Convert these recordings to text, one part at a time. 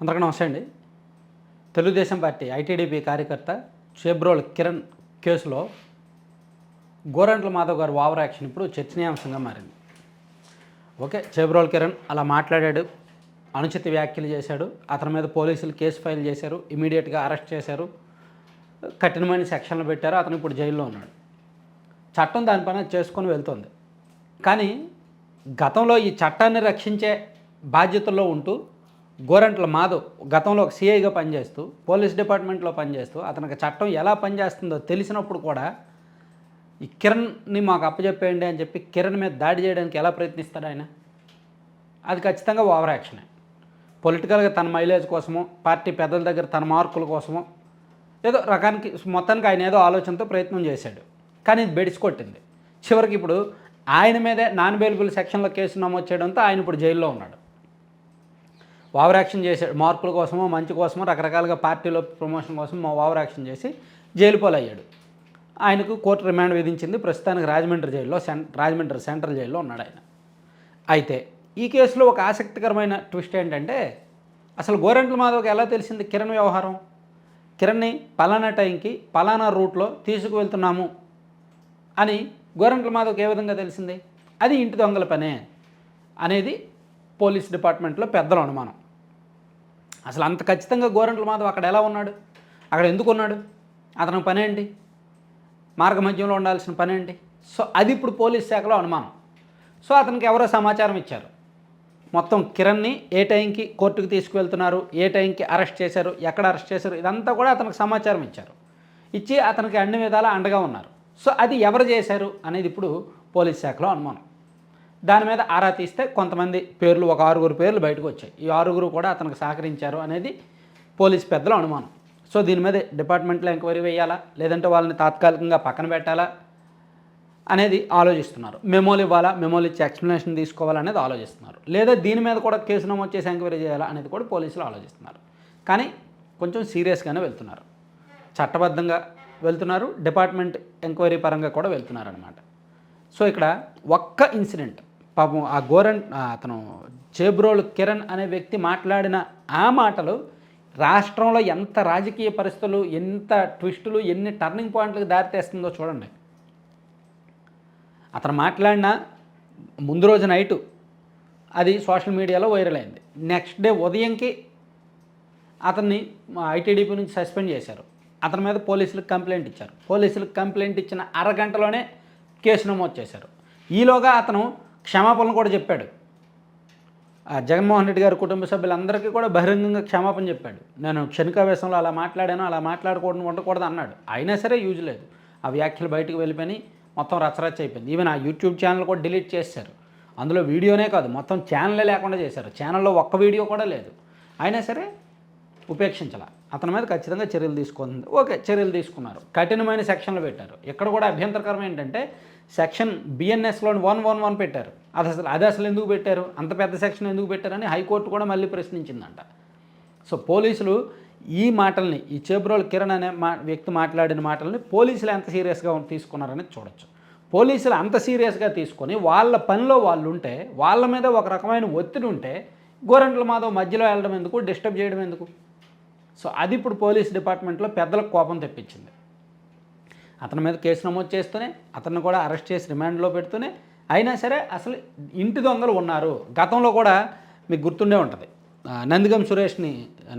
అందరికీ నమస్తే అండి. తెలుగుదేశం పార్టీ ఐటీడీపీ కార్యకర్త చేబ్రోల్ కిరణ్ కేసులో గోరంట్ల మాధవ్ గారు ఓవర్ యాక్షన్ ఇప్పుడు చర్చనీయాంశంగా మారింది. ఓకే చేబ్రోల్ కిరణ్ అలా మాట్లాడాడు అనుచిత వ్యాఖ్యలు చేశాడు అతని మీద పోలీసులు కేసు ఫైల్ చేశారు ఇమీడియట్గా అరెస్ట్ చేశారు కఠినమైన సెక్షన్లు పెట్టారు అతను ఇప్పుడు జైల్లో ఉన్నాడు. చట్టం దానిపైన చేసుకొని వెళ్తుంది. కానీ గతంలో ఈ చట్టాన్ని రక్షించే బాధ్యతల్లో ఉంటూ గోరంట్ల మాధవ్ గతంలో ఒక సీఐగా పనిచేస్తూ పోలీస్ డిపార్ట్మెంట్లో పనిచేస్తూ అతనికి చట్టం ఎలా పనిచేస్తుందో తెలిసినప్పుడు కూడా ఈ కిరణ్ని మాకు అప్పచెప్పేయండి అని చెప్పి కిరణ్ మీద దాడి చేయడానికి ఎలా ప్రయత్నిస్తాడు ఆయన? అది ఖచ్చితంగా ఓవర్ యాక్షనే. పొలిటికల్గా తన మైలేజ్ కోసమో పార్టీ పెద్దల దగ్గర తన మార్కుల కోసమో ఏదో రకానికి మొత్తానికి ఆయన ఏదో ఆలోచనతో ప్రయత్నం చేశాడు. కానీ ఇది బెడిసి కొట్టింది చివరికి ఇప్పుడు ఆయన మీదే నాన్ బెయిలబుల్ సెక్షన్లో కేసు నమోదు చేయడంతో ఆయన ఇప్పుడు జైల్లో ఉన్నాడు. ఓవర్ యాక్షన్ చేశాడు మార్కుల కోసమో మంచి కోసమో రకరకాలుగా పార్టీలో ప్రమోషన్ కోసం ఓవర్ యాక్షన్ చేసి జైలు పాలయ్యాడు. ఆయనకు కోర్టు రిమాండ్ విధించింది. ప్రస్తుతానికి రాజమండ్రి జైల్లో సెం రాజమండ్రి సెంట్రల్ జైల్లో ఉన్నాడు ఆయన. అయితే ఈ కేసులో ఒక ఆసక్తికరమైన ట్విస్ట్ ఏంటంటే అసలు గోరెంట్ల మాధవ్కి ఎలా తెలిసింది కిరణ్ వ్యవహారం? కిరణ్ని పలానా టైంకి పలానా రూట్లో తీసుకువెళ్తున్నాము అని గోరంట్ల మాధవ్కి ఏ విధంగా తెలిసింది? అది ఇంటి దొంగల పనే అనేది పోలీస్ డిపార్ట్మెంట్లో పెద్దలు అనుమానం. అసలు అంత ఖచ్చితంగా గోరంట్ల మాధవ్ అక్కడ ఎలా ఉన్నాడు? అక్కడ ఎందుకు ఉన్నాడు? అతనికి పని ఏంటి? మార్గ మధ్యంలో ఉండాల్సిన పని ఏంటి? సో అది ఇప్పుడు పోలీస్ శాఖలో అనుమానం. సో అతనికి ఎవరో సమాచారం ఇచ్చారు. మొత్తం కిరణ్ని ఏ టైంకి కోర్టుకు తీసుకువెళ్తున్నారు? ఏ టైంకి అరెస్ట్ చేశారు? ఎక్కడ అరెస్ట్ చేశారు? ఇదంతా కూడా అతనికి సమాచారం ఇచ్చారు. ఇచ్చి అతనికి అన్ని విధాలా అండగా ఉన్నారు. సో అది ఎవరు చేశారు అనేది ఇప్పుడు పోలీస్ శాఖలో అనుమానం. దాని మీద ఆరా తీస్తే కొంతమంది పేర్లు ఒక ఆరుగురు పేర్లు బయటకు వచ్చాయి. ఈ ఆరుగురు కూడా అతనికి సహకరించారు అనేది పోలీస్ పెద్దల అనుమానం. సో దీని మీద డిపార్ట్మెంట్లో ఎంక్వైరీ వేయాలా? లేదంటే వాళ్ళని తాత్కాలికంగా పక్కన పెట్టాలా? అనేది ఆలోచిస్తున్నారు. మెమోలు ఇవ్వాలా? మెమోలు ఇచ్చి ఎక్స్ప్లెనేషన్ తీసుకోవాలనేది ఆలోచిస్తున్నారు. లేదా దీని మీద కూడా కేసు నమోదు చేసి ఎంక్వైరీ చేయాలా అనేది కూడా పోలీసులు ఆలోచిస్తున్నారు. కానీ కొంచెం సీరియస్గానే వెళ్తున్నారు. చట్టబద్ధంగా వెళ్తున్నారు. డిపార్ట్మెంట్ ఎంక్వైరీ పరంగా కూడా వెళ్తున్నారు అనమాట సో ఇక్కడ ఒక్క ఇన్సిడెంట్ పాపం ఆ గోరన్ అతను చేబ్రోలు కిరణ్ అనే వ్యక్తి మాట్లాడిన ఆ మాటలు రాష్ట్రంలో ఎంత రాజకీయ పరిస్థితులు ఎంత ట్విస్టులు ఎన్ని టర్నింగ్ పాయింట్లకు దారితీస్తుందో చూడండి. అతను మాట్లాడిన ముందు రోజు నైటు అది సోషల్ మీడియాలో వైరల్ అయింది. నెక్స్ట్ డే ఉదయంకి అతన్ని ఐటీడీపీ నుంచి సస్పెండ్ చేశారు. అతని మీద పోలీసులకు కంప్లైంట్ ఇచ్చారు. పోలీసులకు కంప్లైంట్ ఇచ్చిన అరగంటలోనే కేసు నమోదు చేశారు. ఈలోగా అతను క్షమాపణలు కూడా చెప్పాడు. ఆ జగన్మోహన్ రెడ్డి గారి కుటుంబ సభ్యులందరికీ కూడా బహిరంగంగా క్షమాపణ చెప్పాడు. నేను క్షణికావేశంలో అలా మాట్లాడాను అలా మాట్లాడకూడదు ఉండకూడదు అన్నాడు. అయినా సరే యూజ్ లేదు. ఆ వ్యాఖ్యలు బయటకు వెళ్ళిపోయి మొత్తం రచ్చరచ్చ అయిపోయింది. ఈవెన్ ఆ యూట్యూబ్ ఛానల్ కూడా డిలీట్ చేశారు. అందులో వీడియోనే కాదు మొత్తం ఛానలే లేకుండా చేశారు. ఛానల్లో ఒక్క వీడియో కూడా లేదు. అయినా సరే ఉపేక్షించాల. అతని మీద ఖచ్చితంగా చర్యలు తీసుకుంది ఓకే చర్యలు తీసుకున్నారు. కఠినమైన సెక్షన్లు పెట్టారు. ఇక్కడ కూడా అభ్యంతరకరం ఏంటంటే సెక్షన్ బిఎన్ఎస్లోని వన్ వన్ వన్ పెట్టారు. అది అసలు అది అసలు ఎందుకు పెట్టారు? అంత పెద్ద సెక్షన్ ఎందుకు పెట్టారని హైకోర్టు కూడా మళ్ళీ ప్రశ్నించిందంట. సో పోలీసులు ఈ మాటల్ని ఈ చేబ్రోల్ కిరణ్ అనే మా వ్యక్తి మాట్లాడిన మాటల్ని పోలీసులు ఎంత సీరియస్గా తీసుకున్నారనేది చూడొచ్చు. పోలీసులు అంత సీరియస్గా తీసుకొని వాళ్ళ పనిలో వాళ్ళు ఉంటే వాళ్ళ మీద ఒక రకమైన ఒత్తిడి ఉంటే గోరంట్ల మాధవ్ మధ్యలో వెళ్ళడం ఎందుకు? డిస్టర్బ్ చేయడం ఎందుకు? సో అది ఇప్పుడు పోలీస్ డిపార్ట్మెంట్లో పెద్దలకు కోపం తెప్పించింది. అతని మీద కేసు నమోదు చేస్తూనే అతన్ని కూడా అరెస్ట్ చేసి రిమాండ్లో పెడుతూనే అయినా సరే అసలు ఇంటి దొంగలు ఉన్నారు. గతంలో కూడా మీకు గుర్తుండే ఉంటుంది. నందిగం సురేష్ని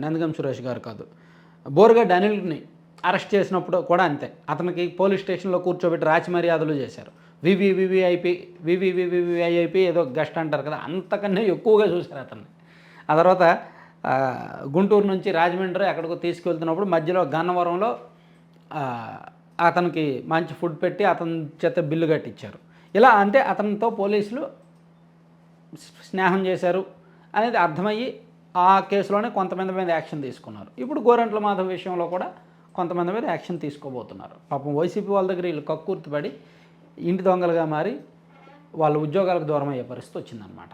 నందిగం సురేష్ గారు కాదు బోర్గడ్ అనిల్ని అరెస్ట్ చేసినప్పుడు కూడా అంతే. అతనికి పోలీస్ స్టేషన్లో కూర్చోబెట్టి రాచి మర్యాదలు చేశారు. వివి వివిఐపి వివి ఏదో గెస్ట్ అంటారు కదా అంతకన్నా ఎక్కువగా చూశారు అతన్ని. ఆ తర్వాత గుంటూరు నుంచి రాజమండ్రి ఎక్కడికో తీసుకెళ్తున్నప్పుడు మధ్యలో గన్నవరంలో అతనికి మంచి ఫుడ్ పెట్టి అతని చేత బిల్లు కట్టించారు. ఇలా అంటే అతనితో పోలీసులు స్నేహం చేశారు అనేది అర్థమయ్యి ఆ కేసులోనే కొంతమంది మీద యాక్షన్ తీసుకున్నారు. ఇప్పుడు గోరంట్ల మాధవ్ విషయంలో కూడా కొంతమంది మీద యాక్షన్ తీసుకోబోతున్నారు. పాపం వైసీపీ వాళ్ళ దగ్గర వీళ్ళు కక్కుర్తిపడి ఇంటి దొంగలుగా మారి వాళ్ళ ఉద్యోగాలకు దూరం అయ్యే పరిస్థితి వచ్చిందనమాట